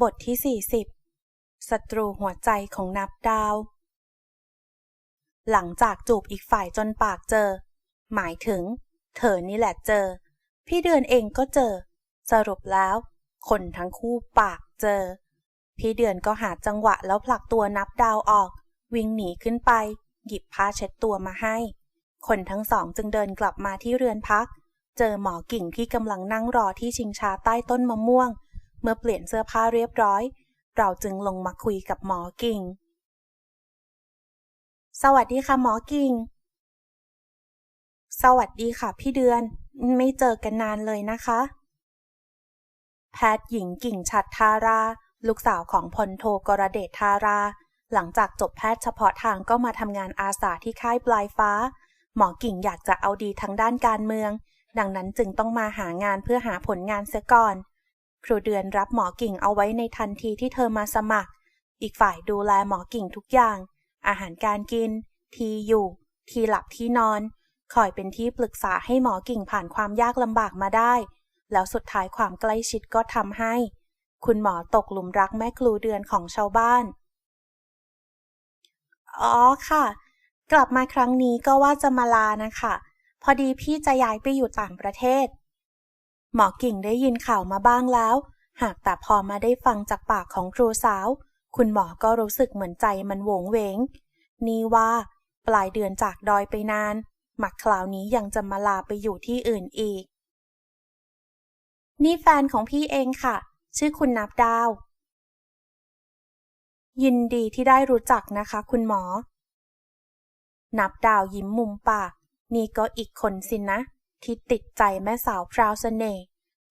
บทที่ 40ศัตรูหัวใจของนับดาว หลังจากจูบอีกฝ่ายจนปากเจอ หมายถึง เธอนี่แหละเจอ พี่เดือนเองก็เจอ สรุปแล้ว คนทั้งคู่ปากเจอ พี่เดือนก็หาจังหวะแล้วผลักตัวนับดาวออก วิ่งหนีขึ้นไป หยิบผ้าเช็ดตัวมาให้ คนทั้งสองจึงเดินกลับมาที่เรือนพัก เจอหมอกิ่งที่กำลังนั่งรอที่ชิงชาใต้ต้นมะม่วง เมื่อเปลี่ยนเสื้อผ้าเรียบร้อย เราจึงลงมาคุยกับหมอกิ่ง สวัสดีค่ะหมอกิ่ง สวัสดีค่ะพี่เดือน ไม่เจอกันนานเลยนะคะ แพทย์หญิงกิ่งฉัดทารา ลูกสาวของพลโทกรเดชทารา หลังจากจบแพทย์เฉพาะทางก็มาทำงานอาสาที่ค่ายปลายฟ้า หมอกิ่งอยากจะเอาดีทางด้านการเมือง ดังนั้นจึงต้องมาหางานเพื่อหาผลงานเสียก่อน ครูเดือนรับหมอกิ่งเอาไว้ในทันทีที่เธอมาสมัคร อีกฝ่ายดูแลหมอกิ่งทุกอย่าง อาหารการกิน ที่อยู่ ที่หลับที่นอน คอยเป็นที่ปรึกษาให้หมอกิ่งผ่านความยากลำบากมาได้ แล้วสุดท้ายความใกล้ชิดก็ทำให้ คุณหมอตกหลุมรักแม่ครูเดือนของชาวบ้าน อ๋อค่ะ กลับมาครั้งนี้ก็ว่าจะมาลานะคะ พอดีพี่จะย้ายไปอยู่ต่างประเทศ หมอกิ่งได้ยินข่าวมาบ้างแล้ว หากแต่พอมาได้ฟังจากปากของครูสาว คุณหมอก็รู้สึกเหมือนใจมันโหวงเวง นี่ว่า ปลายเดือนจากดอยไปนาน หมักคราวนี้ยังจะมาลาไปอยู่ที่อื่นอีก นี่แฟนของพี่เองค่ะ ชื่อคุณนับดาว ยินดีที่ได้รู้จักนะคะ คุณหมอ นับดาวยิ้มมุมปาก นี่ก็อีกคนสินะ ที่ติดใจแม่สาวพราวเสน่ห์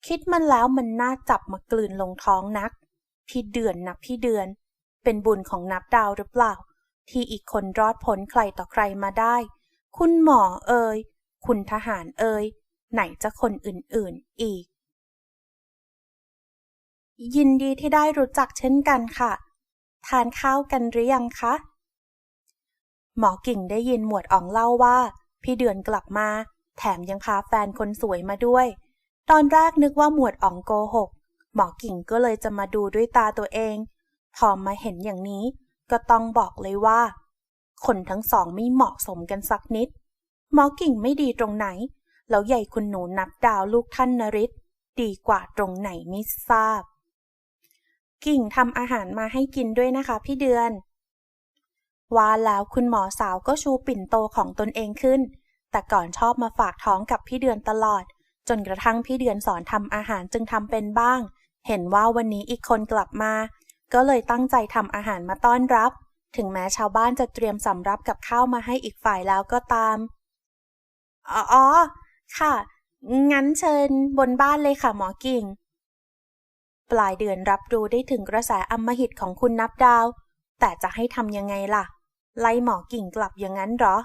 คิดมันแล้วมันน่าจับมากลืนลงท้องนัก พี่เดือนนับพี่เดือน เป็นบุญของนับดาวหรือเปล่า ที่อีกคนรอดพ้นใครต่อใครมาได้ คุณหมอเอ่ยคุณทหารเอ่ยไหนจะคนอื่นๆอีก ยินดีที่ได้รู้จักเช่นกันค่ะ ทานข้าวกันหรือยังคะ หมอกิ่งได้ยินหมวดอ๋องเล่าว่า พี่เดือนกลับมา แถมยังพาแฟนคนสวยมาด้วย ตอนแรกนึกว่าหมวดอ๋องโกหก หมอกิ่งก็เลยจะมาดูด้วยตาตัวเอง พอมาเห็นอย่างนี้ ก็ต้องบอกเลยว่า คนทั้งสองไม่เหมาะสมกันสักนิด หมอกิ่งไม่ดีตรงไหน แล้วใหญ่คุณหนูนับดาวลูกท่านนริศดีกว่าตรงไหนไม่ทราบ กิ่งทำอาหารมาให้กินด้วยนะคะพี่เดือนว่าแล้วคุณหมอสาวก็ชูปิ่นโตของตนเองขึ้น แต่ก่อนชอบมาฝากท้องกับพี่เดือนตลอด จนกระทั่งพี่เดือนสอนทำอาหารจึงทำเป็นบ้าง เห็นว่าวันนี้อีกคนกลับมา ก็เลยตั้งใจทำอาหารมาต้อนรับ ถึงแม้ชาวบ้านจะเตรียมสำรับกับข้าวมาให้อีกฝ่ายแล้วก็ตาม อ๋อ ค่ะ งั้นเชิญบนบ้านเลยค่ะหมอกิ่ง ปลายเดือนรับรู้ได้ถึงกระแสอำมหิตของคุณนับดาว แต่จะให้ทำยังไงล่ะ ไล่หมอกิ่งกลับอย่างนั้นเหรอ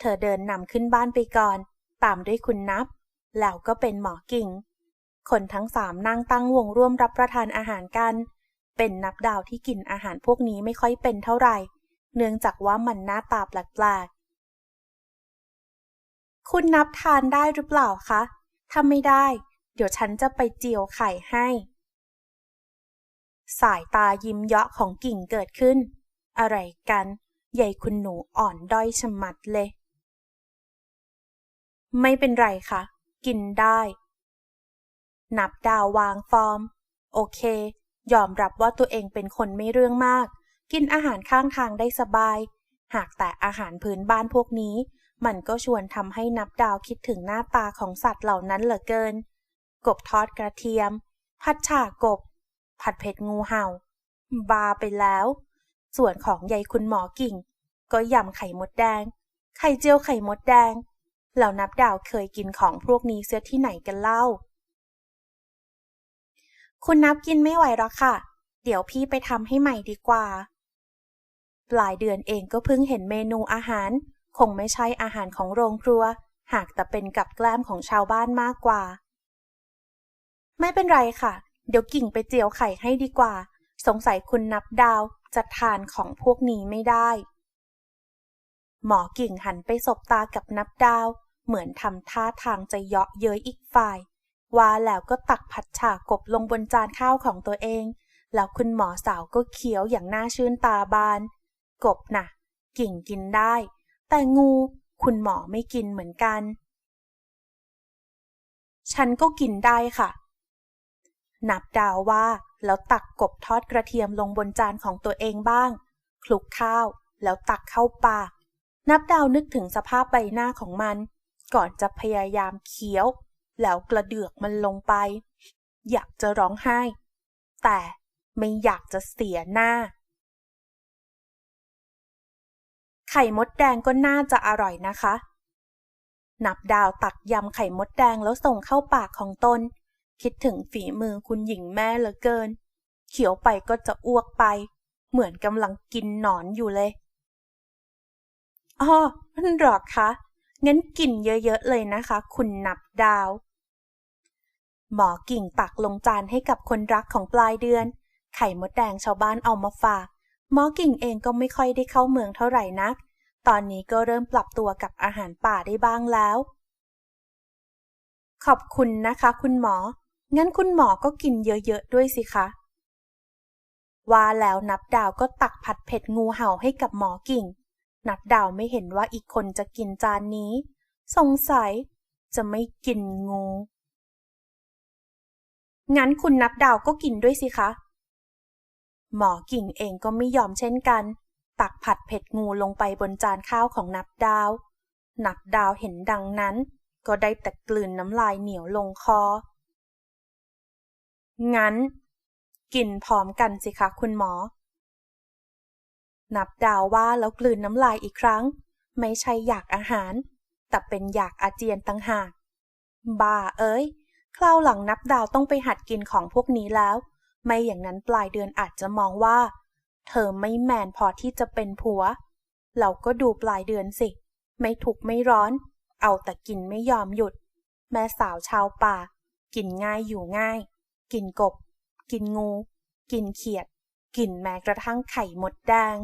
เธอเดินนำขึ้นบ้านไปก่อน ตามด้วยคุณนับ แล้วก็เป็นหมอกิ่ง คนทั้งสามนั่งตั้งวงร่วมรับประทานอาหารกัน เป็นนับดาวที่กินอาหารพวกนี้ไม่ค่อยเป็นเท่าไหร่ เนื่องจากว่ามันหน้าตาแปลกๆ คุณนับทานได้หรือเปล่าคะ ถ้าไม่ได้ เดี๋ยวฉันจะไปเจียวไข่ให้ สายตายิ้มเยาะของกิ่งเกิดขึ้น อะไรกันใหญ่คุณหนูอ่อนด้อยชะมัดเลย ไม่เป็นไรค่ะ กินได้ นับดาววางฟอร์ม โอเค ยอมรับว่าตัวเองเป็นคนไม่เรื่องมาก กินอาหารข้างทางได้สบาย หากแต่อาหารพื้นบ้านพวกนี้ มันก็ชวนทำให้นับดาวคิดถึงหน้าตาของสัตว์เหล่านั้นเหลือเกิน กบทอดกระเทียม ผัดฉ่ากบ ผัดเผ็ดงูเห่า บาไปแล้ว ส่วนของยายคุณหมอกิ่ง ก็ยำไข่มดแดง ไข่เจียวไข่มดแดง แล้วนับดาวเคยกินของพวกนี้เสียที่ไหนกันเล่า คุณนับกินไม่ไหวหรอกค่ะ เดี๋ยวพี่ไปทำให้ใหม่ดีกว่า ปลายเดือนเองก็เพิ่งเห็นเมนูอาหาร คงไม่ใช่อาหารของโรงครัว หากแต่เป็นกับแกล้มของชาวบ้านมากกว่า ไม่เป็นไรค่ะ เดี๋ยวกิ่งไปเจียวไข่ให้ดีกว่า สงสัยคุณนับดาวจะทานของพวกนี้ไม่ได้หมอกิ่งหันไปสบตากับนับดาว เหมือนทำท่าทางจะเยาะเย้ยอีกฝ่าย ว่าแล้วก็ตักผัดฉ่ากบลงบนจานข้าวของตัวเอง แล้วคุณหมอสาวก็เคี้ยวอย่างน่าชื่นตาบาน กบนะ่ะ กิ่งกินได้ แต่งูคุณหมอไม่กินเหมือนกัน ฉันก็กินได้ค่ะ นับดาวว่าแล้วตักกบทอดกระเทียมลงบนจานของตัวเองบ้าง คลุกข้าว แล้วตักเข้าปาก นับดาวนึกถึงสภาพใบหน้าของมัน ก่อนจะพยายามเคี้ยว แล้วกระเดือกมันลงไป อยากจะร้องไห้ แต่ไม่อยากจะเสียหน้า ไข่มดแดงก็น่าจะอร่อยนะคะ นับดาวตักยำไข่มดแดงแล้วส่งเข้าปากของตน คิดถึงฝีมือคุณหญิงแม่เหลือเกิน เขียวไปก็จะอ้วกไป เหมือนกำลังกินหนอนอยู่เลยอ๋อมันหรอกคะ งั้นกินเยอะๆเลยนะคะ คุณนับดาว หมอกิ่งตักลงจานให้กับคนรักของปลายเดือน ไข่มดแดงชาวบ้านเอามาฝาก หมอกิ่งเองก็ไม่ค่อยได้เข้าเมืองเท่าไหร่นัก ตอนนี้ก็เริ่มปรับตัวกับอาหารป่าได้บ้างแล้ว ขอบคุณนะคะ คุณหมอ งั้นคุณหมอก็กินเยอะๆด้วยสิคะว่าแล้วนับดาวก็ตักผัดเผ็ดงูเห่าให้กับหมอกิ่ง นับดาวไม่เห็นว่าอีกคนจะกินจานนี้ สงสัยจะไม่กินงู งั้นคุณนับดาวก็กินด้วยสิคะ หมอกิ่งเองก็ไม่ยอมเช่นกัน ตักผัดเผ็ดงูลงไปบนจานข้าวของนับดาว นับดาวเห็นดังนั้น ก็ได้แต่กลืนน้ำลายเหนียวลงคอ งั้น กินพร้อมกันสิคะคุณหมอ นับดาวว่าแล้วกลืนน้ำลายอีกครั้ง ไม่ใช่อยากอาหาร แต่เป็นอยากอาเจียนตั้งหาก บ้าเอ้ย คราวหลังนับดาวต้องไปหัดกินของพวกนี้แล้ว ไม่อย่างนั้นปลายเดือนอาจจะมองว่า เธอไม่แมนพอที่จะเป็นผัว เราก็ดูปลายเดือนสิ ไม่ทุกไม่ร้อน เอาแต่กินไม่ยอมหยุด แม่สาวชาวป่า กินง่ายอยู่ง่าย กินกบ กินงู กินเขียด กินแม้กระทั่งไข่มดแดง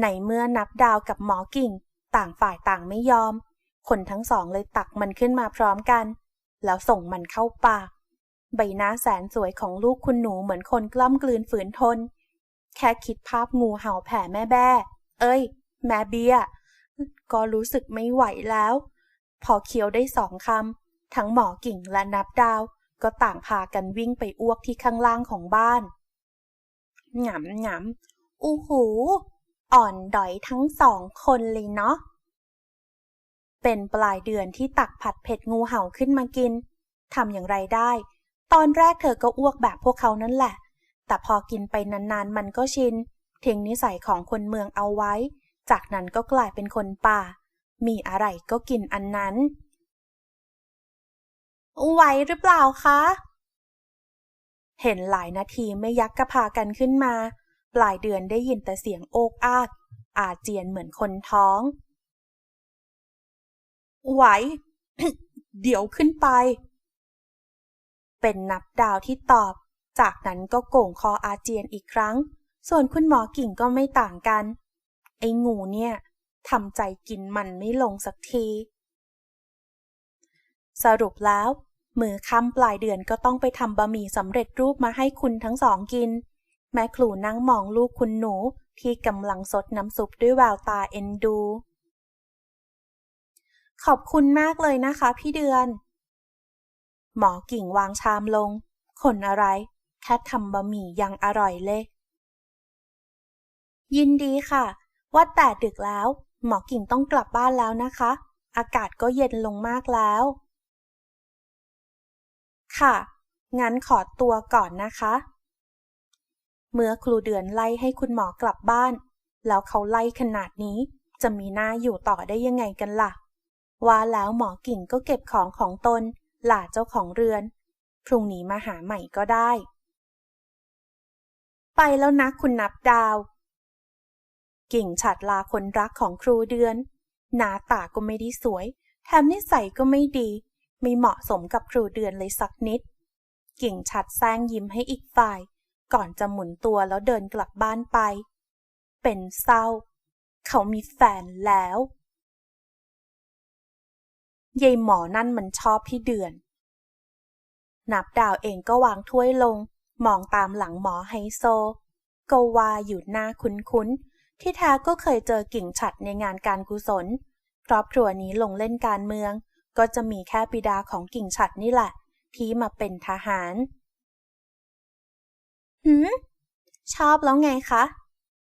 ในเมื่อนับดาวกับหมอกิ่ง ต่างฝ่ายต่างไม่ยอม คนทั้งสองเลยตักมันขึ้นมาพร้อมกัน แล้วส่งมันเข้าปาก ใบหน้าแสนสวยของลูกคุณหนูเหมือนคนกล้ำกลืนฝืนทน แค่คิดภาพงูเห่าแผ่แม่แบ้เอ้ย แม่เบียก็รู้สึกไม่ไหวแล้ว พอเคี้ยวได้สองคำ ทั้งหมอกิ่งและนับดาว ก็ต่างพากันวิ่งไปอ้วกที่ข้างล่างของบ้านหงำหงำอู้หู อ่อนดอยทั้งสองคนเลยเนาะ เป็นปลายเดือนที่ตักผัดเผ็ดงูเห่าขึ้นมากิน ทำอย่างไรได้ ตอนแรกเธอก็อ้วกแบบพวกเขานั่นแหละ แต่พอกินไปนานๆมันก็ชินทิ้งนิสัยของคนเมืองเอาไว้ จากนั้นก็กลายเป็นคนป่า มีอะไรก็กินอันนั้น ไหวหรือเปล่าคะ เห็นหลายนาทีไม่ยักกระพากันขึ้นมา ปลายเดือนได้ยินแต่เสียงโอกอาก อาเจียนเหมือนคนท้อง ไหว เดี๋ยวขึ้นไป เป็นนับดาวที่ตอบ จากนั้นก็โก่งคออาเจียนอีกครั้ง ส่วนคุณหมอกิ่งก็ไม่ต่างกัน ไอ้งูเนี่ยทำใจกินมันไม่ลงสักที สรุปแล้ว มือค่ำปลายเดือนก็ต้องไปทำบะหมี่สำเร็จรูปมาให้คุณทั้งสองกิน แม่ครูนั่งมองลูกคุณหนูที่กำลังสดน้ำซุปด้วยแววตาเอ็นดู ขอบคุณมากเลยนะคะ พี่เดือน หมอกิ่งวางชามลง คนอะไร แค่ทำบะหมี่ยังอร่อยเลย ยินดีค่ะ ว่าแต่ดึกแล้ว หมอกิ่งต้องกลับบ้านแล้วนะคะ อากาศก็เย็นลงมากแล้ว ค่ะ งั้นขอตัวก่อนนะคะ เมื่อครูเดือนไล่ให้คุณหมอกลับบ้าน แล้วเขาไล่ขนาดนี้ จะมีหน้าอยู่ต่อได้ยังไงกันละ่ะ ว่าแล้วหมอกิ่งก็เก็บของของตนหล่าเจ้าของเรือน พรุ่งนี้มาหาใหม่ก็ได้ ไปแล้วนะคุณนับดาว กิ่งฉัดลาคนรักของครูเดือน หน้าตาก็ไม่ได้สวย แถมนิสัยก็ไม่ดี ไม่เหมาะสมกับครูเดือนเลยสักนิด กิ่งฉัดแซงยิ้มให้อีกฝ่าย ก่อนจะหมุนตัวแล้วเดินกลับบ้านไป เป็นเศร้า เขามีแฟนแล้วยายหมอนั่นมันชอบพี่เดือน นับดาวเองก็วางถ้วยลง มองตามหลังหมอไฮโซ ก็ว่าอยู่หน้าคุ้นๆ ที่แท้ก็เคยเจอกิ่งฉัดในงานการกุศล ครอบครัวนี้ลงเล่นการเมือง ก็จะมีแค่ปิดาของกิ่งฉัดนี่แหละ ที่มาเป็นทหาร หืมชอบแล้วไงคะ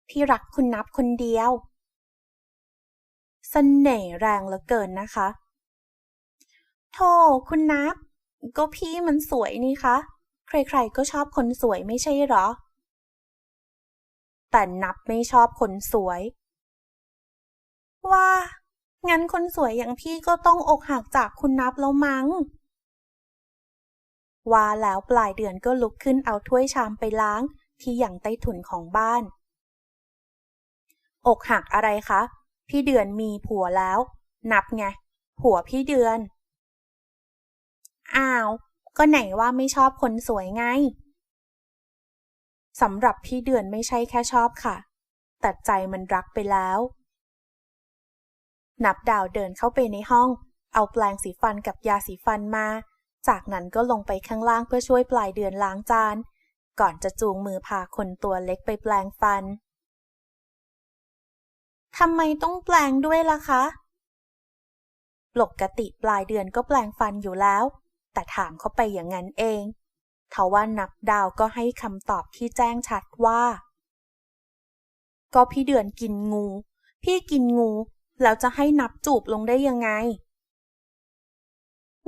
พี่รักคุณนับคนเดียวสเสน่ห์แรงเหลือเกินนะคะ โธ่คุณนับ ก็พี่มันสวยนี่คะ ใครๆก็ชอบคนสวยไม่ใช่หรอ แต่นับไม่ชอบคนสวย ว่า งั้นคนสวยอย่างพี่ก็ต้องอกหักจากคุณนับแล้วมั้ง ว่าแล้วปลายเดือนก็ลุกขึ้นเอาถ้วยชามไปล้าง ที่อย่างใต้ถุนของบ้าน อกหักอะไรคะ พี่เดือนมีผัวแล้ว นับไง ผัวพี่เดือน อ้าว ก็ไหนว่าไม่ชอบคนสวยไงสำหรับพี่เดือนไม่ใช่แค่ชอบค่ะ แต่ใจมันรักไปแล้ว นับดาวเดินเข้าไปในห้อง เอาแปลงสีฟันกับยาสีฟันมา จากนั้นก็ลงไปข้างล่างเพื่อช่วยปลายเดือนล้างจาน ก่อนจะจูงมือพาคนตัวเล็กไปแปลงฟัน ทำไมต้องแปลงด้วยล่ะคะ ปกติปลายเดือนก็แปลงฟันอยู่แล้ว แต่ถามเขาไปอย่างนั้นเองทว่านับดาวก็ให้คำตอบที่แจ้งชัดว่า ก็พี่เดือนกินงู พี่กินงู แล้วจะให้นับจูบลงได้ยังไง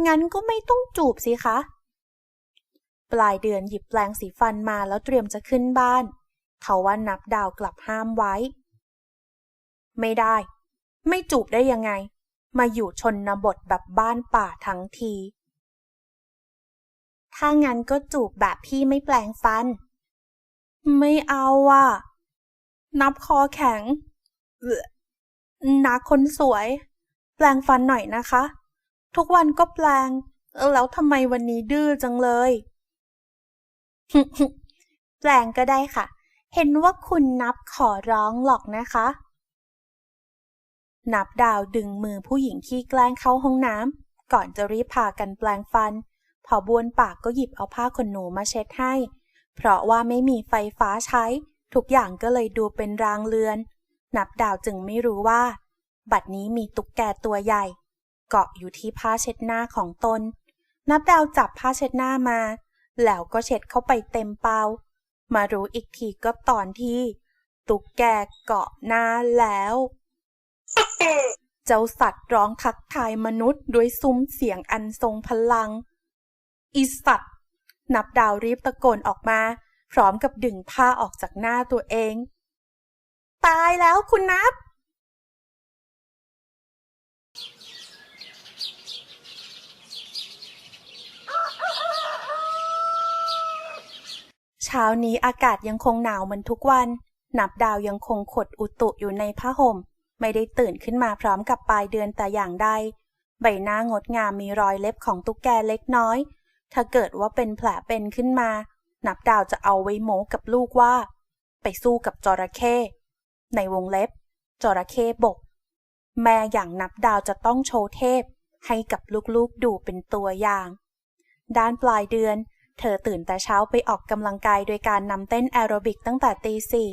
งั้นก็ไม่ต้องจูบสิคะ ปลายเดือนหยิบแปลงสีฟันมาแล้วเตรียมจะขึ้นบ้าน ทว่านับดาวกลับห้ามไว้ ไม่ได้ ไม่จูบได้ยังไง มาอยู่ชนบทแบบบ้านป่าทั้งที ถ้างั้นก็จูบแบบพี่ไม่แปลงฟัน ไม่เอาอะ นับคอแข็งนักคนสวย แปลงฟันหน่อยนะคะ ทุกวันก็แปลง แล้วทำไมวันนี้ดื้อจังเลย แปลงก็ได้ค่ะ เห็นว่าคุณนับขอร้องหรอกนะคะ นับดาวดึงมือผู้หญิงขี้แกล้งเข้าห้องน้ำก่อนจะรีบพากันแปลงฟัน พอบวนปากก็หยิบเอาผ้าขนหนูมาเช็ดให้ เพราะว่าไม่มีไฟฟ้าใช้ ทุกอย่างก็เลยดูเป็นรางเลือน นับดาวจึงไม่รู้ว่า บัดนี้มีตุ๊กแกตัวใหญ่ เกาะอยู่ที่ผ้าเช็ดหน้าของตน นับดาวจับผ้าเช็ดหน้ามา แล้วก็เช็ดเข้าไปเต็มเปามารู้อีกทีก็ตอนที่ ตุ๊กแกเกาะหน้าแล้ว เจ้าสัตว์ร้องทักทายมนุษย์ด้วยซุ้มเสียงอันทรงพลัง อีสัตว์ นับดาวรีบตะโกนออกมา พร้อมกับดึงผ้าออกจากหน้าตัวเอง ตายแล้วคุณนับ เช้านี้อากาศยังคงหนาวเหมือนทุกวัน นับดาวยังคงขดอุตุอยู่ในผ้าห่ม ไม่ได้ตื่นขึ้นมาพร้อมกับปลายเดือนแต่อย่างใด ใบหน้างดงามมีรอยเล็บของตุ๊กแกเล็กน้อย ถ้าเกิดว่าเป็นแผลเป็นขึ้นมา นับดาวจะเอาไว้โมกับลูกว่า ไปสู้กับจระเข้ ในวงเล็บ จระเข้บก แม่อย่างนับดาวจะต้องโชว์เทพ ให้กับลูกๆดูเป็นตัวอย่าง ด้านปลายเดือน เธอตื่นแต่เช้าไปออกกำลังกายโดยการนำเต้นแอโรบิกตั้งแต่ตีสี่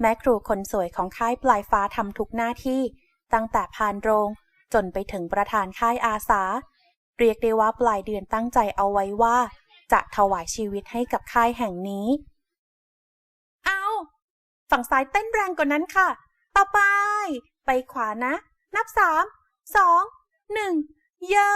แม่ครูคนสวยของค่ายปลายฟ้าทำทุกหน้าที่ ตั้งแต่พานโรง จนไปถึงประธานค่ายอาสา เรียกได้ว่าปลายเดือนตั้งใจเอาไว้ว่า จะถวายชีวิตให้กับค่ายแห่งนี้ เอาฝั่งซ้ายเต้นแรงกว่านั้นค่ะ ต่อไป ไปขวานะ นับสามสองหนึ่งเย้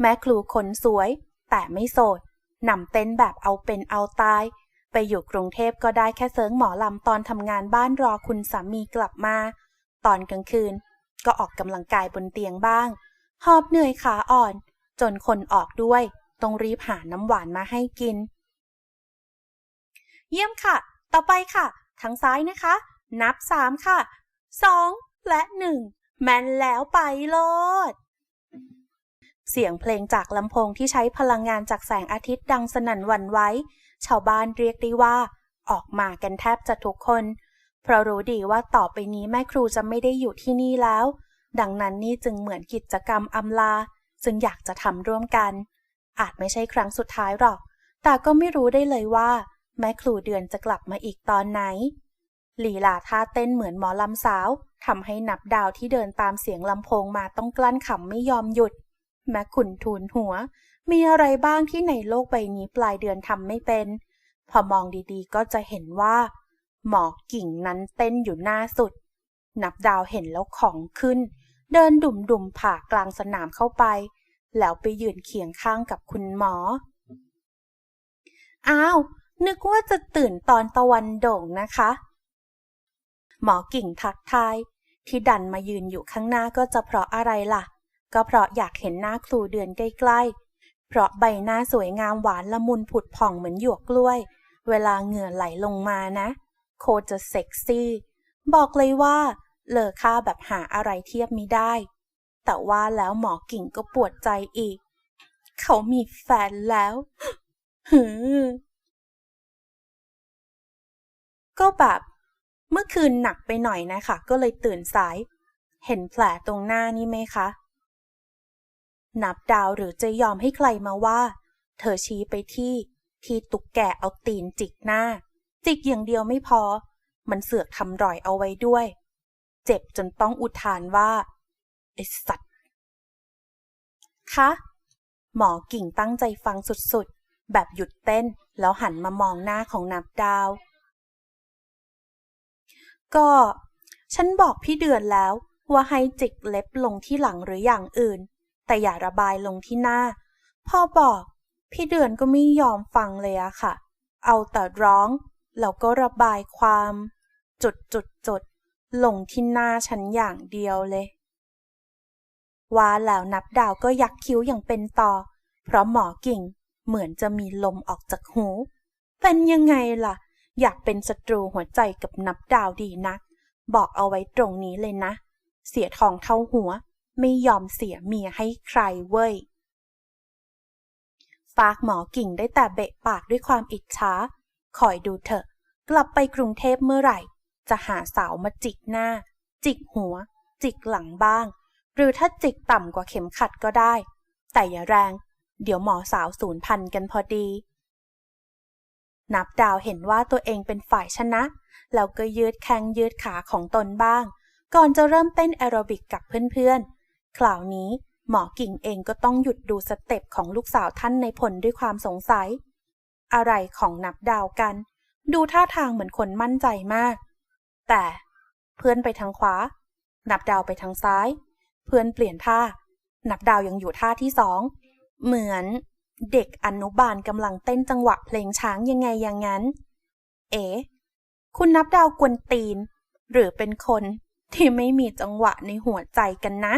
แม่ครูคนสวย แต่ไม่โสดนำเต้นแบบเอาเป็นเอาตาย ไปอยู่กรุงเทพก็ได้แค่เสิร์งหมอลำตอนทำงานบ้านรอคุณสามีกลับมา ตอนกลางคืน ก็ออกกำลังกายบนเตียงบ้าง หอบเหนื่อยขาอ่อน จนคนออกด้วย ต้องรีบหาน้ำหวานมาให้กิน เยี่ยมค่ะ ต่อไปค่ะ ทางซ้ายนะคะ นับสามค่ะสองและหนึ่งแม่นแล้วไปโลด เสียงเพลงจากลำโพงที่ใช้พลังงานจากแสงอาทิตย์ดังสนั่นหวั่นไหวชาวบ้านเรียกได้ว่า ออกมากันแทบจะทุกคน เพราะรู้ดีว่าต่อไปนี้แม่ครูจะไม่ได้อยู่ที่นี่แล้ว ดังนั้นนี่จึงเหมือนกิจกรรมอำลาซึ่งอยากจะทำร่วมกัน อาจไม่ใช่ครั้งสุดท้ายหรอก แต่ก็ไม่รู้ได้เลยว่า แม่ครูเดือนจะกลับมาอีกตอนไหนลีลาท่าเต้นเหมือนหมอลำสาวทำให้นับดาวที่เดินตามเสียงลำโพงมาต้องกลั้นขำไม่ยอมหยุด แม่ขุนทูลหัว มีอะไรบ้างที่ในโลกใบนี้ปลายเดือนทำไม่เป็น พอมองดีๆก็จะเห็นว่า หมอกิ่งนั้นเต้นอยู่หน้าสุด นับดาวเห็นแล้วของขึ้น เดินดุ่มๆผ่ากลางสนามเข้าไป แล้วไปยืนเคียงข้างกับคุณหมอ อ้าว นึกว่าจะตื่นตอนตะวันโด่งนะคะ หมอกิ่งทักทาย ที่ดันมายืนอยู่ข้างหน้าก็จะเพราะอะไรล่ะ ก็เพราะอยากเห็นหน้าครูเดือนใกล้ๆ เพราะใบหน้าสวยงามหวานละมุนผุดผ่องเหมือนหยวกกล้วย เวลาเหงื่อไหลลงมานะ โคจะเซ็กซี่ บอกเลยว่าเลอค่าแบบหาอะไรเทียบไม่ได้ แต่ว่าแล้วหมอกิ่งก็ปวดใจอีก เขามีแฟนแล้วหือก็แบบเมื่อคืนหนักไปหน่อยนะคะ ก็เลยตื่นสาย เห็นแผลตรงหน้านี่ไหมคะ นับดาวหรือจะยอมให้ใครมาว่า เธอชี้ไปที่ ที่ตุกแกเอาตีนจิกหน้า จิกอย่างเดียวไม่พอ มันเสือกทำรอยเอาไว้ด้วย เจ็บจนต้องอุทานว่าไอสัตว์คะหมอกิ่งตั้งใจฟังสุดๆ แบบหยุดเต้นแล้วหันมามองหน้าของนับดาว ก็ ฉันบอกพี่เดือนแล้วว่าให้จิกเล็บลงที่หลังหรืออย่างอื่น แต่อย่าระบายลงที่หน้า พ่อบอก พี่เดือนก็ไม่ยอมฟังเลยอะค่ะ เอาแต่ร้องแล้วก็ระบายความ จุดจุดจุดลงที่หน้าฉันอย่างเดียวเลยว่าแล้วนับดาวก็ยักคิ้วอย่างเป็นต่อ เพราะหมอกิ่งเหมือนจะมีลมออกจากหู เป็นยังไงล่ะ อยากเป็นศัตรูหัวใจกับนับดาวดีนัก บอกเอาไว้ตรงนี้เลยนะ เสียทองเท่าหัว ไม่ยอมเสียเมียให้ใครเว้ย ฝากหมอกิ่งได้แต่เบะปากด้วยความอิจฉาคอยดูเถอะ กลับไปกรุงเทพเมื่อไหร่ จะหาสาวมาจิกหน้า จิกหัว จิกหลังบ้าง หรือถ้าจิกต่ำกว่าเข็มขัดก็ได้ แต่อย่าแรง เดี๋ยวหมอสาวสูญพันธ์กันพอดี นับดาวเห็นว่าตัวเองเป็นฝ่ายชนะ แล้วก็ยืดแข้งยืดขาของตนบ้าง ก่อนจะเริ่มเต้นแอโรบิกกับเพื่อนๆ คราวนี้หมอกิ่งเองก็ต้องหยุดดูสเต็ปของลูกสาวท่านในผลด้วยความสงสัย อะไรของนับดาวกัน ดูท่าทางเหมือนคนมั่นใจมาก แต่เพื่อนไปทางขวา นับดาวไปทางซ้าย เพื่อนเปลี่ยนท่า นับดาวยังอยู่ท่าที่สอง เหมือนเด็กอนุบาลกำลังเต้นจังหวะเพลงช้างยังไงอย่างนั้น เอ๋คุณนับดาวกวนตีน หรือเป็นคนที่ไม่มีจังหวะในหัวใจกันนะ